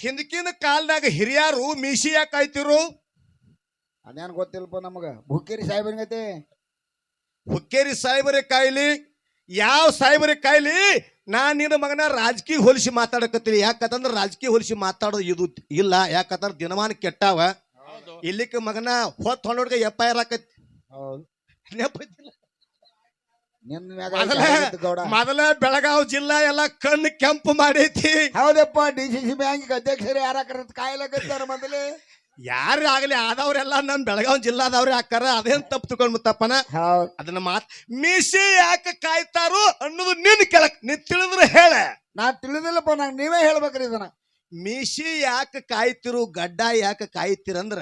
ಹಿಂದಕಿನ ಕಾಲದಾಗ ಹಿರಿಯರು ಮೀಸಿ ಯಾಕೆ ಕಾಯ್ತಿರು? ಅದೇನು ಗೊತ್ತಿಲ್ಲಪ್ಪ ನಮಗ. ಹುಕ್ಕೇರಿ ಸಾಹೇಬನ್ಗತೆ ಹುಕ್ಕೇರಿ ಸಾಹೇಬರೇ ಕಾಯ್ಲಿ? ಯಾವ ಸಾಹೇಬರೇ ಕಾಯ್ಲಿ? ನಾ ನಿನ್ನ ಮಗನ ರಾಜಕೀಯ ಹೋಲಿಸಿ ಮಾತಾಡಕತ್ತೀನಿ. ಯಾಕಂತಂದ್ರೆ ರಾಜಕೀಯ ಹೋಲಿಸಿ ಮಾತಾಡೋದು ಇದು ಇಲ್ಲ. ಯಾಕಂದ್ರೆ ದಿನಮಾನ ಕೆಟ್ಟಾವ. ಇಲ್ಲಿಕ್ಕೆ ಮಗನ ಹೊತ್ತು ಹೊಂಡೋಡ್ಗೆ ಎಪ್ಪ ಆರ್ ಹೌದು. ನೆನಪೈತಿಲ್ಲ? ನಿನ್ನ ಮ್ಯಾಗ ಮೊದಲ ಬೆಳಗಾವಿ ಗೌಡ. ಮೊದಲ ಬೆಳಗಾವ್ ಜಿಲ್ಲಾ ಎಲ್ಲ ಕಣ್ಣು ಕೆಂಪು ಮಾಡೈತಿ. ಹೌದಪ್ಪ ಡಿ ಸಿ ಸಿ ಬ್ಯಾಂಕ್ ಅಧ್ಯಕ್ಷರು ಯಾರ ಕಾಯ್ಲಕತ್ತಾರ ಮೊದಲೇ? ಯಾರು ಆಗಲಿ ಆದವ್ರೆಲ್ಲ ನಮ್ ಬೆಳಗಾವ್ ಜಿಲ್ಲಾದವ್ರೆ ಹಾಕಾರ ಅದೇನ್ ತಪ್ಪು ತಗೊಂಡ್ ಮುತ್ತಪ್ಪನ? ಹೌದ್. ಅದನ್ನ ಮಾತ್ ಮೀಸಿ ಯಾಕೆ ಕಾಯ್ತಾರೋ ಅನ್ನೋದು ನಿನ್ ಕೆಳಕ್ ನೀ ತಿಳಿದ್ರೆ ಹೇಳ. ನಾ ತಿಳಿದಿಲ್ಲಪ್ಪ ನಂಗೆ ನೀವೇ ಹೇಳ್ಬೇಕ್ರಿ ಇದನ್ನ. ಮೀಸಿ ಯಾಕೆ ಕಾಯ್ತಿರು ಗಡ್ಡ ಯಾಕೆ ಕಾಯ್ತಿರಂದ್ರ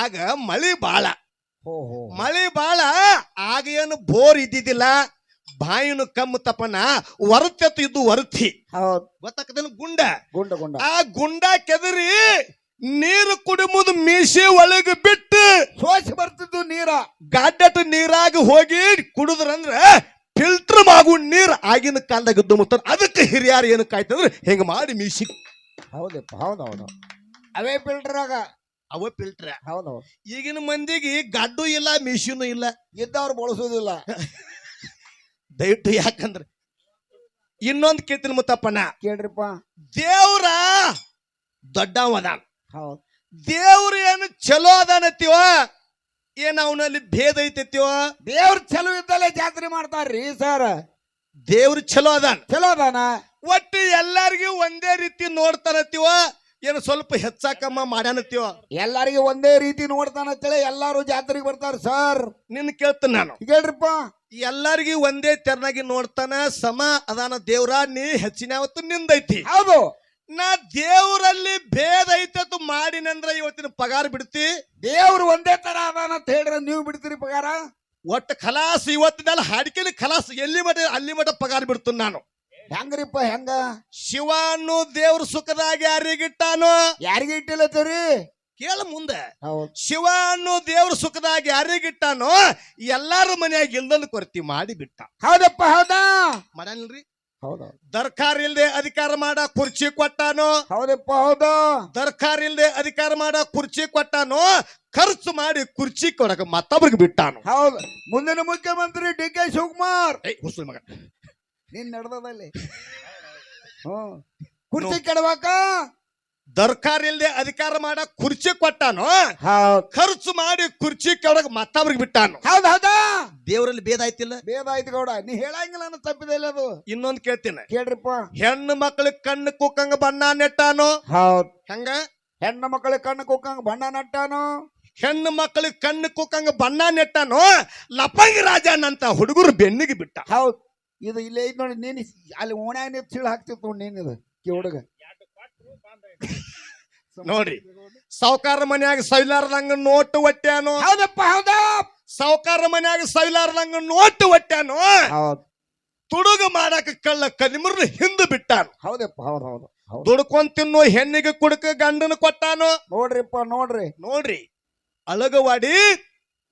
ಆಗ ಮಳಿ ಬಾಳ. ಮಳಿ ಬಾಳ ಆಗ ಏನು ಬೋರ್ ಇದ್ದಿದ್ದಿಲ್ಲ ಬಾಯಿನ ಕಮ್ಮು ತಪ್ಪನ ವರತೆತ್ತು ಇದ್ದು ವರತಿ ಹೌದು. ಗೊತ್ತಾಕದೇನು ಗುಂಡ. ಗುಂಡ ಗುಂಡ. ಆ ಗುಂಡ ಕೆದರಿ ನೀರು ಕುಡಿಮುದು ಮೀಸಿ ಒಳಗೆ ಬಿಟ್ಟು ಸೋಸಿ ಬರ್ತಿದ್ದು ನೀರ. ಗಾಡ್ಡಟ ನೀರಾಗಿ ಹೋಗಿ ಕುಡಿದ್ರಂದ್ರೆ ಫಿಲ್ಟರ್ ಮಾಗು ನೀರ್ ಆಗಿನ ಕಾಲದಾಗ ಇದ್ದು ಮುತ್ತ ಅದಕ್ಕೆ ಹಿರಿಯರು ಏನು ಕಾಯ್ತಂದ್ರೆ? ಹೆಂಗ ಮಾಡಿ ಮೀಸಿ ಹೌದಪ್ಪ ಹೌದೌದು. ಹೌದು ಫಿಲ್ಟರ್ ಫಿಲ್ಟರಾಗ. ಅವ ಫಿಲ್ಟರ್ ಹೌದು ಈಗಿನ ಮಂದಿಗೆ ಗಡ್ಡು ಇಲ್ಲ ಮಿಷಿನ್ ಇಲ್ಲ. ಇದ್ದವ್ರು ಬಳಸೋದಿಲ್ಲ. ದಯವಿಟ್ಟು ಯಾಕಂದ್ರೆ ಇನ್ನೊಂದು ಕೇಳ್ತೀನಿ ಮುತ್ತಪ್ಪನ ಕೇಳ್ರಿಪ್ಪ. ದೇವ್ರ ದೊಡ್ಡ ಅದಾನ. ಹೌದ್. ದೇವ್ರ ಏನು ಚಲೋ ಅದಾನತ್ತೀವ ಏನ್ ಅವನಲ್ಲಿ ಭೇದ ಐತೆತ್ತೀವ ದೇವ್ರ ಚಲೋ ಇದ್ದಲ್ಲೇ ಜಾತ್ರೆ ಮಾಡ್ತಾರ್ರಿ ಸರ್. ದೇವ್ರ ಚಲೋ ಅದಾನ. ಚಲೋ ಅದಾನ. ಒಟ್ಟು ಎಲ್ಲಾರ್ಗಿ ಒಂದೇ ರೀತಿ ನೋಡ್ತಾನತ್ತೀವ ಏನು ಸ್ವಲ್ಪ ಹೆಚ್ಚಾಕಮ್ಮ ಮಾಡ್ಯಾನತ್ತೀವ ಎಲ್ಲಾರಿಗೆ ಒಂದೇ ರೀತಿ ನೋಡ್ತಾನಂತೇಳಿ ಎಲ್ಲಾರು ಜಾತ್ರೆಗೆ ಬರ್ತಾರ ಸರ್. ನಿನ್ನ ಕೇಳ್ತೀನಿ ನಾನು. ಹೇಳ್ರಿಪ್ಪ. ಎಲ್ಲರಿಗೂ ಒಂದೇ ತೆರನಾಗಿ ನೋಡ್ತಾನ ಸಮ ಅದಾನ ದೇವ್ರ ನೀ ಹೆಚ್ಚಿನ ಅವತ್ತು ನಿಂದೈತಿ. ಹೌದು. ನಾ ದೇವ್ರಲ್ಲಿ ಭೇದ ಐತತ್ತು ಮಾಡಿನಂದ್ರ ಇವತ್ತಿನ ಪಗಾರ ಬಿಡ್ತಿ? ದೇವ್ರು ಒಂದೇ ತರ ಅದಾನ ಅಂತ ಹೇಳಿದ್ರೆ ನೀವು ಬಿಡ್ತೀರಿ ಪಗಾರ? ಒಟ್ಟು ಖಲಾಸ್ ಇವತ್ತಿನಲ್ಲಿ ಹಾಡಿಕೆಲಿ ಖಲಾಸ್ ಎಲ್ಲಿ ಮಟ್ಟ ಅಲ್ಲಿ ಮಟ ಪಗಾರ ಬಿಡ್ತೀನಿ ನಾನು. ಹೆಂಗ್ರಿಪ್ಪ ಹೆಂಗ? ಶಿವ ಅನ್ನು ದೇವ್ರ ಸುಖದಾಗ ಯಾರಿಗಿಟ್ಟಾನೋ ಯಾರಿಗಿಟ್ಟಿಲ್ಲ ಇಟ್ಟಿಲ್ಲತ್ತೀರಿ ಕೇಳ ಮುಂದೆ. ಹೌದು. ಶಿವ ಅನ್ನೋ ದೇವ್ರ ಸುಖದಾಗ ಯಾರಿಗಿಟ್ಟಾನೋ ಎಲ್ಲಾರ ಮನ್ಯಾಗ ಇಲ್ದಲ್ ಕೊರತಿ ಮಾಡಿ ಬಿಟ್ಟ. ಹೌದಪ್ಪ ಹೌದಾ? ಮಾಡಲ್ರಿ? ಹೌದಾ. ದರ್ಕಾರ ಇಲ್ದೆ ಅಧಿಕಾರ ಮಾಡ ಕುರ್ಚಿ ಕೊಟ್ಟಾನೋ? ಹೌದಪ್ಪ ಹೌದು. ದರ್ಕಾರ ಇಲ್ದೆ ಅಧಿಕಾರ ಮಾಡ ಕುರ್ಚಿ ಕೊಟ್ಟಾನೋ? ಖರ್ಚು ಮಾಡಿ ಕುರ್ಚಿ ಕೊಡಕ ಮತ್ತೊಬ್ರಿಗೆ ಬಿಟ್ಟಾನು? ಹೌದು. ಮುಂದಿನ ಮುಖ್ಯಮಂತ್ರಿ ಡಿ ಕೆ ಶಿವಕುಮಾರ್. ಹುಸ್ಸು ಮಗ. ನೀನ್ ನಡ್ದದಲ್ಲಿ. ಹ್ಞೂ. ಕುರ್ಚಿ ಕೆಡವಾಕ ದರ್ಕಾರ ಇಲ್ಲದೆ ಅಧಿಕಾರ ಮಾಡ ಕುರ್ಚಿ ಕೊಟ್ಟಾನು? ಹೌದ್. ಖರ್ಚು ಮಾಡಿ ಕುರ್ಚಿ ಕೆಳಗ ಮತ್ತೊಬ್ರಿಗೆ ಬಿಟ್ಟಾನು? ಹೌದ್ ಹೌದಾ? ದೇವರಲ್ಲಿ ಭೇದ ಆಯ್ತಿಲ್ಲ? ಭೇದ ಆಯ್ತು ಗೌಡ ನೀ ಹೇಳಂಗಿಲ್ಲ ಅನ್ನೋ ತಪ್ಪಿದೆ ಇಲ್ಲ ಅದು. ಇನ್ನೊಂದ್ ಕೇಳ್ತೀನಿ. ಕೇಳ್ರಿಪ್ಪ. ಹೆಣ್ಣು ಮಕ್ಳಿಗೆ ಕಣ್ಣು ಕುಕ್ಕಂಗ ಬಣ್ಣ ನೆಟ್ಟಾನು? ಹೌದ್. ಹಂಗ? ಹೆಣ್ಣು ಮಕ್ಕಳಿಗೆ ಕಣ್ಣು ಕೂಕಂಗ ಬಣ್ಣ ನೆಟ್ಟಾನು? ಹೆಣ್ಣು ಮಕ್ಕಳಿಗೆ ಕಣ್ಣು ಕುಕ್ಕಂಗ ಬಣ್ಣ ನೆಟ್ಟಾನು? ಲಪಂಗಿ ರಾಜ ಅಂತ ಹುಡುಗರು ಬೆನ್ನಿಗೆ ಬಿಟ್ಟ. ಹೌದ್. ಇದು ಇಲ್ಲೇ ಐತ್ ನೋಡಿ ನೀನು ಅಲ್ಲಿ ಓಣ್ಯಾಗ ಚೀಳ ಹಾಕ್ತಿತ್ತು ನೋಡಿ ನೀನು ಇದು ಕಿ ಹುಡುಗ. ನೋಡ್ರಿ ಸಾವುಕಾರ ಮನ್ಯಾಗ ಸವಿಲಾರ್ದಂಗ ನೋಟು ಒಟ್ಟ್ಯಾನು? ಹೌದಪ್ಪ ಹೌದಾ. ಸಾವುಕಾರ ಮನ್ಯಾಗ ಸವಿಲಾರ್ದಂಗ ನೋಟು ಒಟ್ಟ್ಯಾನು? ಹೌದು. ತುಡುಗ ಮಾಡಾಕ ಕಳ್ಳ ಕಲಿಮರ್ನ ಹಿಂದೆ ಬಿಟ್ಟಾನು. ಹೌದಪ್ಪ ಹೌದು ಹೌದು ಹೌದ್. ದುಡ್ಕೊಂಡ್ ತಿನ್ನು ಹೆಣ್ಣಿಗೆ ಕುಡಕ ಗಂಡನ ಕೊಟ್ಟಾನು? ನೋಡ್ರಿಪ್ಪ ನೋಡ್ರಿ. ನೋಡ್ರಿ ಅಳಗವಾಡಿ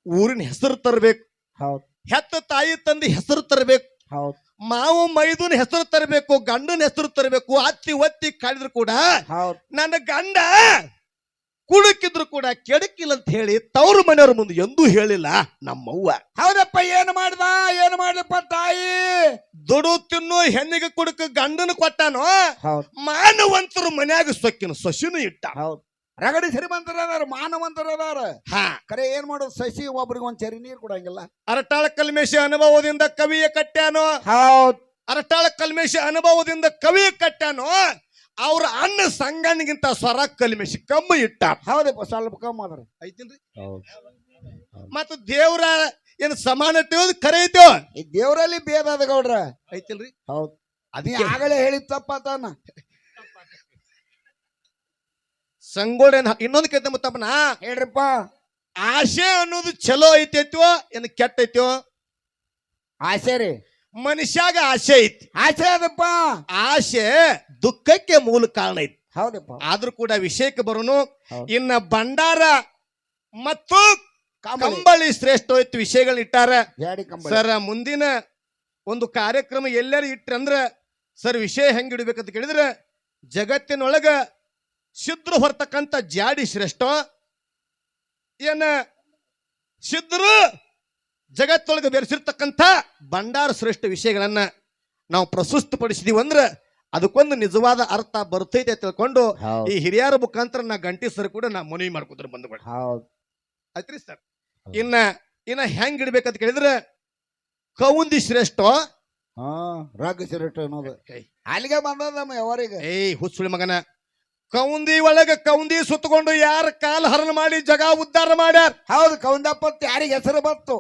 ಊರಿನ ಹೆಸರು ತರಬೇಕು. ಹೌದು. ಹೆತ್ತ ತಾಯಿ ತಂದೆ ಹೆಸರು ತರಬೇಕು. ಹೌದ್. ಮಾವು ಮೈದುನ ಹೆಸರು ತರಬೇಕು ಗಂಡನ ಹೆಸರು ತರಬೇಕು ಅತ್ತಿ ಒತ್ತಿ ಕಾಡಿದ್ರು ಕೂಡ ಹೌದು. ನನ್ನ ಗಂಡ ಕುಡುಕಿದ್ರು ಕೂಡ ಕೆಡಕಿಲ್ಲ ಅಂತ ಹೇಳಿ ತವ್ರ ಮನೆಯವ್ರ ಮುಂದೆ ಎಂದೂ ಹೇಳಿಲ್ಲ ನಮ್ಮವ್ವ. ಹೌದಪ್ಪ ಏನ್ ಮಾಡ್ದ? ಏನ್ ಮಾಡ್ಲಪ್ಪ ತಾಯಿ? ದುಡು ತಿನ್ನು ಹೆಣ್ಣಿಗೆ ಕುಡುಕ ಗಂಡನ ಕೊಟ್ಟಾನೋ? ಹೌದು. ಮಾನವಂತರ ಮನ್ಯಾಗ ಸೊಕ್ಕಿನ ಸೊಸಿನೂ ಇಟ್ಟ. ಹೌದ್. ರಗಡಿ ಶ್ರೀಮಂತರ ಮಾನವಂತರದಾರ. ಹಾ ಕರೆ ಏನ್ ಮಾಡೋದು ಸಸಿ ಒಬ್ರಿಗೆ ಒಂದ್ ಚರಿ ನೀರ್ ಕೊಡಂಗಿಲ್ಲ. ಅರಟಾಳ ಕಲ್ಮೇಶ ಅನುಭವದಿಂದ ಕವಿಯ ಕಟ್ಟ್ಯಾನೋ? ಹೌದು. ಅರಟಾಳ ಕಲ್ಮೇಶ ಅನುಭವದಿಂದ ಕವಿಯ ಕಟ್ಟ್ಯಾನೋ? ಅವ್ರ ಅನ್ನ ಸಂಗನಿಗಿಂತ ಸ್ವರ ಕಲ್ಮೇಶ ಕಮ್ಮಿ ಇಟ್ಟ ಹೌದಪ್ಪ ಸ್ವಲ್ಪ ಕಮ್ಮಿ ಅದ್ರ ಐತಿನ್ರಿ? ಹೌದು. ಮತ್ತ ದೇವ್ರ ಏನ್ ಸಮಾನ ಕರೆ ಐತೋ? ಈ ದೇವರಲ್ಲಿ ಭೇದ ಅದ ಗೌಡ್ರ. ಐತಿಲ್ರಿ? ಹೌದು. ಅದೇ ಆಗಲೇ ಹೇಳಿದ ತಪ್ಪತಾನ. ಸಂಗೋಡ ಇನ್ನೊಂದು ಕೇಳ್ತ ಮುತ್ತಪ್ಪನ? ಹೇಳ್ರಪ್ಪ. ಆಸೆ ಅನ್ನೋದು ಚಲೋ ಐತೈತೋ ಏನು ಕೆಟ್ಟ ಐತೋ ಆಸೆ ರೀ. ಮನುಷ್ಯಾಗ ಆಸೆ ಐತಿ. ಆಸೆ ಅದಪ್ಪ. ಆಸೆ ದುಃಖಕ್ಕೆ ಮೂಲ ಕಾರಣ ಐತಿ. ಹೌದಪ್ಪ ಆದ್ರೂ ಕೂಡ ವಿಷಯಕ್ಕೆ ಬರೋನು. ಇನ್ನ ಭಂಡಾರ ಮತ್ತು ಕಂಬಳಿ. ಶ್ರೇಷ್ಠ ಐತಿ ವಿಷಯಗಳನ್ನ ಇಟ್ಟಾರ. ಸರ್ ಮುಂದಿನ ಒಂದು ಕಾರ್ಯಕ್ರಮ ಎಲ್ಲರೂ ಇಟ್ರಂದ್ರ ಸರ್ ವಿಷಯ ಹೆಂಗ್ ಇಡ್ಬೇಕಂತ ಕೇಳಿದ್ರೆ ಜಗತ್ತಿನೊಳಗ ಸಿದ್ಧರು ಹೊರತಕ್ಕಂಥ ಜಾಡಿ ಶ್ರೇಷ್ಠ. ಏನ? ಸಿದ್ರು ಜಗತ್ತೊಳಗೆ ಬೆರೆಸಿರ್ತಕ್ಕಂಥ ಭಂಡಾರ ಶ್ರೇಷ್ಠ ವಿಷಯಗಳನ್ನ ನಾವು ಪ್ರಸ್ತುತಪಡಿಸಿದೀವಿ ಅಂದ್ರೆ ಅದಕ್ಕೊಂದು ನಿಜವಾದ ಅರ್ಥ ಬರ್ತೈತೆ ತಿಳ್ಕೊಂಡು ಈ ಹಿರಿಯರ ಮುಖಾಂತರ ನಾ ಗಂಟಿ ಸರ್ ಕೂಡ ನಾ ಮನವಿ ಮಾಡ್ಕೊತಾರೆ ಬಂಧುಗಳು. ಆಯ್ತ್ರಿ ಸರ್. ಇನ್ನ ಇನ್ನ ಹೆಂಗ್ ಇಡ್ಬೇಕಂತ ಕೇಳಿದ್ರೆ ಕೌಂದಿ ಶ್ರೇಷ್ಠ. ಹಾ ಶ್ರೇಷ್ಠ ಅನ್ನೋದು. ಅಲ್ಲಿಗೆ ಬಂದ ನಮ್ಮ ಯಾವರಿಗೆ? ಏಯ್ ಹುಚ್ಚುಳಿ ಮಗನ. ಕೌಂದಿ ಒಳಗೆ ಕೌಂದಿ ಸುತ್ತಕೊಂಡು ಯಾರ ಕಾಲ್ ಹರಣ ಮಾಡಿ ಜಗ ಉದ್ಧಾರ ಮಾಡ್ಯಾರ. ಹೌದು ಕೌಂದಪ್ಪತ್ ಯಾರಿಗೆ ಹೆಸರು ಬಂತು?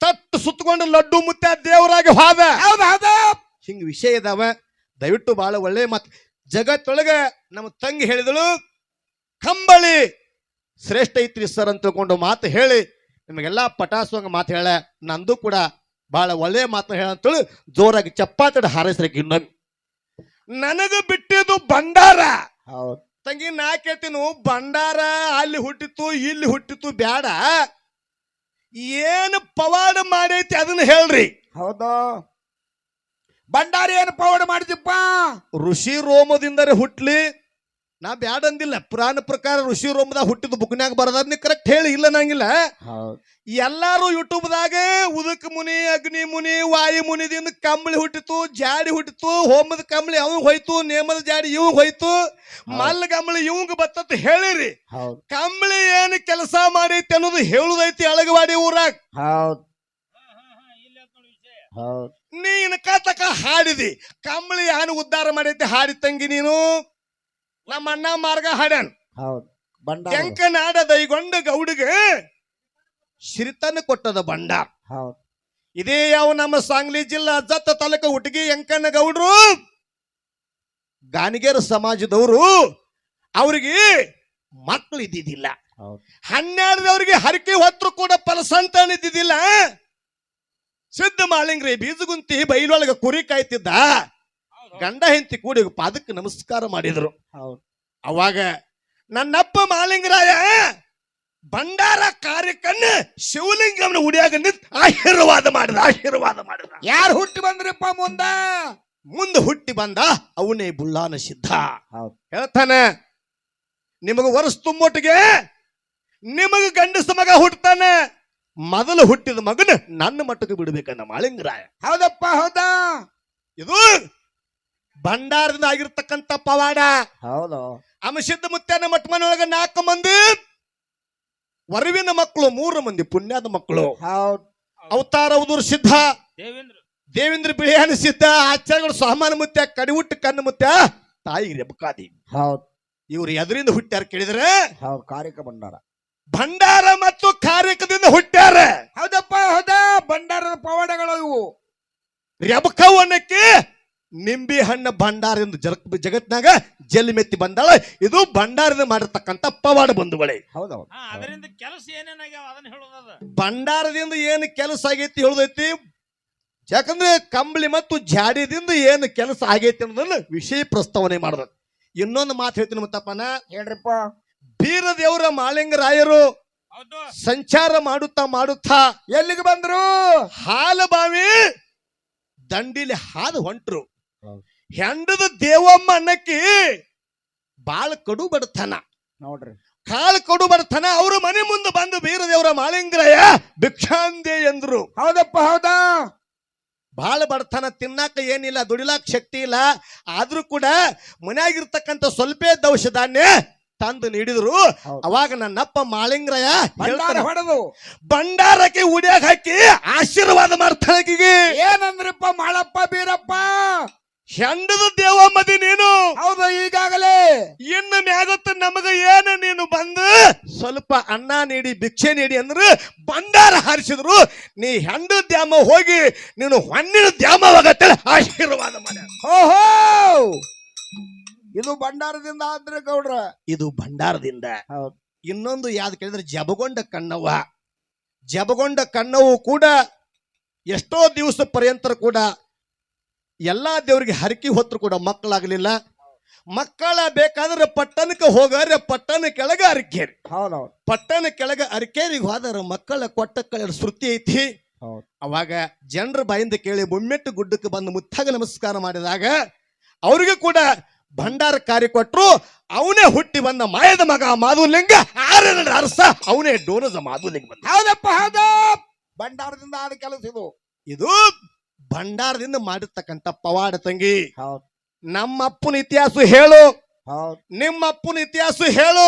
ತಟ್ಟು ಸುತ್ತಕೊಂಡು ಲಡ್ಡು ಮುತ್ತ ದೇವರಾಗಿ ಹೋದ. ಹೌದು ಹೌದು. ಹಿಂಗ್ ವಿಷಯ ಇದಾವ. ದಯವಿಟ್ಟು ಬಹಳ ಒಳ್ಳೆ ಮಾತು. ಜಗತ್ತೊಳಗೆ ನಮ್ಮ ತಂಗಿ ಹೇಳಿದಳು ಕಂಬಳಿ ಶ್ರೇಷ್ಠ ಐತ್ರಿ ಸರ್ ಅಂತ ತಿಳ್ಕೊಂಡು ಮಾತು ಹೇಳಿ ನಿಮಗೆಲ್ಲ ಪಟಾಸುವಂಗ ಮಾತು ಹೇಳ. ನಂದು ಕೂಡ ಬಹಳ ಒಳ್ಳೆಯ ಮಾತು ಹೇಳ ಅಂತೇಳಿ ಜೋರಾಗಿ ಚಪ್ಪಾತಡ ಹಾರೈಸ್ರಕ್ಕೆ ಇನ್ನೊಮ್ಮೆ ನನಗೆ ಬಿಟ್ಟಿದ್ದು ಭಂಡಾರ. ಹೌದು. ತಂಗಿ ನಾ ಕೇಳ್ತೀನು ಭಂಡಾರ ಅಲ್ಲಿ ಹುಟ್ಟಿತ್ತು ಇಲ್ಲಿ ಹುಟ್ಟಿತ್ತು ಬೇಡ ಏನು ಪವಾಡ ಮಾಡೈತಿ ಅದನ್ನ ಹೇಳ್ರಿ. ಹೌದಾ? ಭಂಡಾರಿ ಏನು ಪವಾಡ ಮಾಡಿದಿಪ್ಪ ಋಷಿ ರೋಮದಿಂದರೆ ಹುಟ್ಲಿ ನಾ ಬ್ಯಾಡ ಅಂದಿಲ್ಲ. ಪುರಾಣ ಪ್ರಕಾರ ಋಷಿ ರೋಮದಾಗ ಹುಟ್ಟಿದ ಬುಕ್ನ್ಯಾಗ ನೀ ಕರೆಕ್ಟ್ ಹೇಳಿ ಇಲ್ಲ ನಂಗಿಲ್ಲ ಎಲ್ಲರೂ ಯೂಟ್ಯೂಬ್ದಾಗ ಉದಕ್ ಮುನಿ ಅಗ್ನಿ ಮುನಿ ವಾಯು ಮುನಿದಿಂದ ಕಂಬಳಿ ಹುಟ್ಟಿತು ಜಾಡಿ ಹುಟ್ಟಿತು ಹೋಮದ ಕಂಬಳಿ ಅವ್ ಹೋಯ್ತು ನೇಮದ ಜಾಡಿ ಇವ್ ಹೋಯ್ತು. ಮಲ್ಲ ಕಂಬಳಿ ಇವಂಗ ಬತ್ತತ್ ಹೇಳಿರಿ. ಹೌದು. ಕಂಬಳಿ ಏನು ಕೆಲಸ ಮಾಡೈತಿ ಅನ್ನೋದು ಹೇಳುದೈತಿ ಅಳಗವಾಡಿ ಊರಾಗ. ಹೌದು. ಹೌದು. ನೀನು ಕತಕ ಹಾಡಿದಿ. ಕಂಬಳಿ ಏನು ಉದ್ಧಾರ ಮಾಡೈತಿ ಹಾಡಿ ತಂಗಿ ನೀನು? ನಮ್ಮ ಅಣ್ಣ ಮಾರ್ಗ ಹಾಡ್ಯಾನ. ಹೌದು. ದೈಗೊಂಡ ಗೌಡಿಗೆ ಸಿರಿತನ ಕೊಟ್ಟದ ಬಂಡಾ ಹೌದು. ಇದೇ ಯಾವ ನಮ್ಮ ಸಾಂಗ್ಲಿ ಜಿಲ್ಲಾ ಜತ್ತ ತಾಲೂಕು ಹುಟ್ಟಿಗೆ ಎಂಕಣ್ಣ ಗೌಡ್ರು ಗಾನಿಗೇರ ಸಮಾಜದವರು ಅವ್ರಿಗೆ ಮಕ್ಕಳು ಇದ್ದಿದ್ದಿಲ್ಲ. ಹನ್ನೆರಡದವ್ರಿಗೆ ಹರಕೆ ಹೊತ್ತರು ಕೂಡ ಫಲಸಂತಾನ ಇದ್ದಿದ್ದಿಲ್ಲ ಸಿದ್ಧ ಮಾಳಿಂಗ್ರಿ ಬೀಜಗುಂತಿ ಬೈಲೊಳಗೆ ಕುರಿ ಕಾಯ್ತಿದ್ದ. ಗಂಡ ಹೆಂಡತಿ ಕೂಡಿ ಪಾದಕ್ಕೆ ನಮಸ್ಕಾರ ಮಾಡಿದ್ರು. ಹೌದು. ಅವಾಗ ನನ್ನಪ್ಪ ಮಾಲಿಂಗರಾಯ ಭಂಡಾರ ಕಾರ್ಯಕ್ಕನ್ನ ಶಿವಲಿಂಗಮ್ನ ಉಡಿಯಾಗ ನಿಂತು ಆಶೀರ್ವಾದ ಮಾಡಿದ ಆಶೀರ್ವಾದ ಮಾಡಿದ ಯಾರು ಹುಟ್ಟಿ ಬಂದ್ರಪ್ಪ ಮುಂದ? ಮುಂದ ಹುಟ್ಟಿ ಬಂದ ಅವನೇ ಬುಳ್ಳಾನ ಸಿದ್ಧ. ಹೌದು. ಹೇಳ್ತಾನೆ ನಿಮಗ ವರ್ಷ ತುಂಬೊಟ್ಟಿಗೆ ನಿಮಗ ಗಂಡಸ ಮಗ ಹುಟ್ಟತಾನೆ ಮೊದಲು ಹುಟ್ಟಿದ ಮಗನ ನನ್ನ ಮಟ್ಟಕ್ಕೆ ಬಿಡ್ಬೇಕನ್ನ ಮಾಳಿಂಗರಾಯ ಹೌದಪ್ಪ ಹೌದಾ? ಇದು ಭಂಡಾರದಿಂದ ಆಗಿರ್ತಕ್ಕಂಥ ಪವಾಡ. ಹೌದು. ಅಮಸಿದ್ದ ಮುತ್ಯಾನ ಮಟ್ಮನೊಳಗ ನಾಲ್ಕು ಮಂದಿ ವರವಿನ ಮಕ್ಕಳು ಮೂರು ಮಂದಿ ಪುಣ್ಯದ ಮಕ್ಕಳು. ಹೌದು. ಅವತಾರ ಉದುರ್ ಸಿದ್ಧ. ದೇವೇಂದ್ರ. ದೇವೇಂದ್ರ ಬಿಳಿಯಾನ ಸಿದ್ಧ. ಆಚಾರ್ಯಗಳು ಸಹಮಾನ ಮುತ್ಯ ಕಡಿವುಟ್ಟು ಕಣ್ಣು ಮುತ್ಯ ತಾಯಿ ರೆಬಕಾದಿ. ಹೌದು. ಇವ್ರು ಎದರಿಂದ ಹುಟ್ಟ್ಯಾರ ಕೇಳಿದ್ರೆ? ಹೌದು ಕಾರಿಕ ಭಂಡಾರ. ಭಂಡಾರ ಮತ್ತು ಕಾರ್ಯಕದಿಂದ ಹುಟ್ಟ್ಯಾರ. ಹೌದಪ್ಪ ಹೌದಾ? ಭಂಡಾರದ ಪವಾಡಗಳು ಇವು. ರೆಬಕವನಕ್ಕೆ ನಿಂಬಿ ಹಣ್ಣು ಭಂಡಾರದಿಂದ ಜಗ ಜಗತ್ನಾಗ ಜಲ್ಲಿ ಮೆತ್ತಿ ಬಂದಾಳ. ಇದು ಭಂಡಾರದಿಂದ ಮಾಡಿರ್ತಕ್ಕಂಥ ಪವಾಡ ಬಂಧುಗಳೇ. ಹೌದೌದು. ಅದರಿಂದ ಕೆಲಸ ಏನೇನಾಗ್ಯಾವ ಅದನ್ನ ಹೇಳೋದದ ಭಂಡಾರದಿಂದ ಏನು ಕೆಲಸ ಆಗೈತಿ ಹೇಳುದೈತಿ? ಯಾಕಂದ್ರೆ ಕಂಬಳಿ ಮತ್ತು ಜಾಡಿದಿಂದ ಏನು ಕೆಲಸ ಆಗೈತಿ ಅನ್ನೋದನ್ನ ವಿಷಯ ಪ್ರಸ್ತಾವನೆ ಮಾಡಿದ ಇನ್ನೊಂದು ಮಾತು ಹೇಳ್ತೀನಿ ಮತ್ತಪ್ಪನ ಹೇಳ್ರಿಪ್ಪ. ಬೀರದೇವರ ಮಾಳಿಂಗರಾಯರು ಹೌದು. ಸಂಚಾರ ಮಾಡುತ್ತಾ ಮಾಡುತ್ತಾ ಎಲ್ಲಿಗೆ ಬಂದ್ರು? ಹಾಲಬಾವಿ ದಂಡಿಲಿ ಹಾದು ಹೊಂಟ್ರು. ಹೆಂಡದ ದೇವಮ್ಮ ಅನ್ನಕ್ಕಿ ಬಾಳ ಕಡು ಬಡತನ. ನೋಡ್ರಿ. ಕಾಲ್ ಕಡು ಬಡತನ ಅವ್ರ ಮನೆ ಮುಂದೆ ಬಂದು ಬೀರ ದೇವರ ಮಾಲಿಂಗ್ರಯ ಭಿಕ್ಷಾಂದೆ ಎಂದ್ರು. ಹೌದಪ್ಪ ಹೌದಾ? ಬಹಳ ಬಡತನ ತಿನ್ನಾಕ ಏನಿಲ್ಲ ದುಡಿಲಾಕ ಶಕ್ತಿ ಇಲ್ಲ. ಆದ್ರೂ ಕೂಡ ಮನ್ಯಾಗಿರ್ತಕ್ಕಂಥ ಸ್ವಲ್ಪ ದವಶ ಧಾನ್ಯ ತಂದು ನೀಡಿದ್ರು. ಅವಾಗ ನನ್ನಪ್ಪ ಮಾಳಿಂಗ್ರಯ ಹೇಳ್ತಾನೆ, ಹೊಡೆದು. ಭಂಡಾರಕ್ಕೆ ಉಡಿಯಾಗ ಹಾಕಿ ಆಶೀರ್ವಾದ ಮಾಡ್ತಾಳಕಿಗೆ ಏನಂದ್ರಪ್ಪ ಮಾಳಪ್ಪ ಬೀರಪ್ಪ? ಹೆಂಡದ ದೇವಮ್ಮದಿ ನೀನು? ಹೌದು ಈಗಾಗಲೇ. ಇನ್ನು ಮ್ಯಾಗತ್ತ ನಮಗ ಏನು ನೀನು ಬಂದು ಸ್ವಲ್ಪ ಅನ್ನ ನೀಡಿ ಭಿಕ್ಷೆ ನೀಡಿ ಅಂದ್ರೆ ಭಂಡಾರ ಹಾರಿಸಿದ್ರು. ನೀ ಹೆಂಡ ದ್ಯಾಮ ಹೋಗಿ ನೀನು ಹೊನ್ನಿನ ದ್ಯಾಮವಾಗತ್ತೇಳಿ ಆಶೀರ್ವಾದ ಮನೆ ಓಹೋ! ಇದು ಭಂಡಾರದಿಂದ ಆದ್ರೆ ಗೌಡ್ರ. ಇದು ಭಂಡಾರದಿಂದ. ಹೌದು. ಇನ್ನೊಂದು ಯಾವ್ದು ಕೇಳಿದ್ರೆ ಜಬಗೊಂಡ ಕಣ್ಣವ್ವ. ಜಬಗೊಂಡ ಕಣ್ಣವು ಕೂಡ ಎಷ್ಟೋ ದಿವಸ ಪರ್ಯಂತರ ಕೂಡ ಎಲ್ಲಾ ದೇವರಿಗೆ ಹರಕಿ ಹೊತ್ತರು ಕೂಡ ಮಕ್ಕಳಾಗಲಿಲ್ಲ. ಮಕ್ಕಳ ಬೇಕಾದ್ರೆ ಪಟ್ಟಣಕ್ಕೆ ಹೋಗಾರೆ ಪಟ್ಟಣ ಕೆಳಗೆ ಅರಿಕೇರಿ ಹೌದೌದು. ಪಟ್ಟಣ ಕೆಳಗೆ ಅರಿಕೇರಿಗೆ ಹೋದಾರ ಮಕ್ಕಳ ಕೊಟ್ಟ ಕಳೆದ ಶ್ರುತಿ ಐತಿ. ಹೌದು. ಅವಾಗ ಜನರ ಬಾಯಿಂದ ಕೇಳಿ ಬೊಮ್ಮೆಟ್ಟು ಗುಡ್ಡಕ್ಕೆ ಬಂದು ಮುತ್ತಾಗ ನಮಸ್ಕಾರ ಮಾಡಿದಾಗ ಅವ್ರಿಗೆ ಕೂಡ ಭಂಡಾರ ಕಾರ್ಯ ಕೊಟ್ಟರು ಅವನೇ ಹುಟ್ಟಿ ಬಂದ ಮಾಯದ ಮಗ ಮಾಧುಲಿಂಗ ಆರನ ಅರಸ ಅವನೇ ಡೋನಜ ಮಾಧುಲಿಂಗ ಬಂದ. ಹೌದಪ್ಪ ಹೌದ ಭಂಡಾರದಿಂದ ಆದ ಕೆಲಸ ಇದು. ಇದು ಭಂಡಾರದಿಂದ ಮಾಡಿರ್ತಕ್ಕಂಥ ಪವಾಡ ತಂಗಿ. ಹೌದು. ನಮ್ಮ ಅಪ್ಪನ ಇತಿಹಾಸ ಹೇಳು. ಹೌದು. ನಿಮ್ಮ ಅಪ್ಪನ ಇತಿಹಾಸ ಹೇಳು.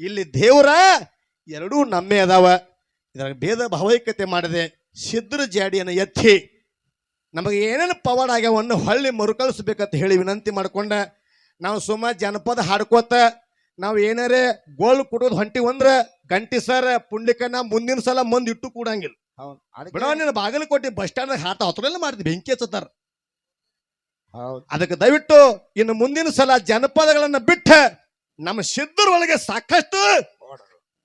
ಇಲ್ಲಿ ದೇವರ ಎರಡೂ ನಮ್ಮೇ ಅದಾವ. ಇದರ ಭೇದ ಭಾವೈಕ್ಯತೆ ಮಾಡಿದೆ ಸಿದ್ರ ಜಾಡಿಯನ್ನು ಎತ್ತಿ ನಮಗೆ ಏನೇನು ಪವಾಡ ಆಗ್ಯಾವನ್ನು ಹೊಳ್ಳಿ ಮರುಕಳಿಸ್ಬೇಕಂತ ಹೇಳಿ ವಿನಂತಿ ಮಾಡ್ಕೊಂಡ ನಾವು ಸುಮ್ಮ ಜನಪದ ಹಾಡ್ಕೋತ ನಾವು ಏನಾರೇ ಗೋಳು ಕುಟೋದು ಹೊಂಟಿವಂದ್ರೆ ಗಂಟಿ ಸರ್ ಪುಂಡ್ಲಿಕನ ಮುಂದಿನ ಸಲ ಮುಂದೆ ಇಟ್ಟು ಕೂಡಂಗಿಲ್ಲ. ಹೌದು. ಬಿಡ ಅದಕ್ಕೆ ನೀನು ಬಾಗಲಕೋಟೆ ಬಸ್ ಸ್ಟ್ಯಾಂಡ್ ಹಾತ ಹತ್ರಲ್ಲ ಮಾಡಿದ್ವಿ ಬೆಂಕಿ ಹಚ್ಚತಾರ ಹೌದು. ಅದಕ್ಕೆ ದಯವಿಟ್ಟು ಇನ್ನು ಮುಂದಿನ ಸಲ ಜನಪದಗಳನ್ನ ಬಿಟ್ಟ. ನಮ್ಮ ಸಿದ್ಧರ ಒಳಗೆ ಸಾಕಷ್ಟು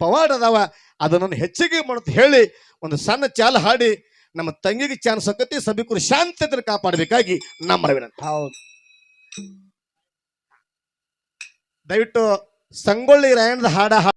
ಪವಾಡ ಅದಾವ. ಅದನ್ನ ಹೆಚ್ಚಿಗೆ ಮಾಡುತ್ತೆ ಹೇಳಿ ಒಂದು ಸಣ್ಣ ಚಾಲ ಹಾಡಿ ನಮ್ಮ ತಂಗಿಗೆ ಚಾನ್ ಸಕತಿ ಸಭಿಕರು ಶಾಂತತೆ ಕಾಪಾಡಬೇಕಾಗಿ ನಮ್ಮ ವಿನಂತಿ ಹೌದು. ದಯವಿಟ್ಟು ಸಂಗೊಳ್ಳಿ ರಾಯಣ್ಣದ ಹಾಡ.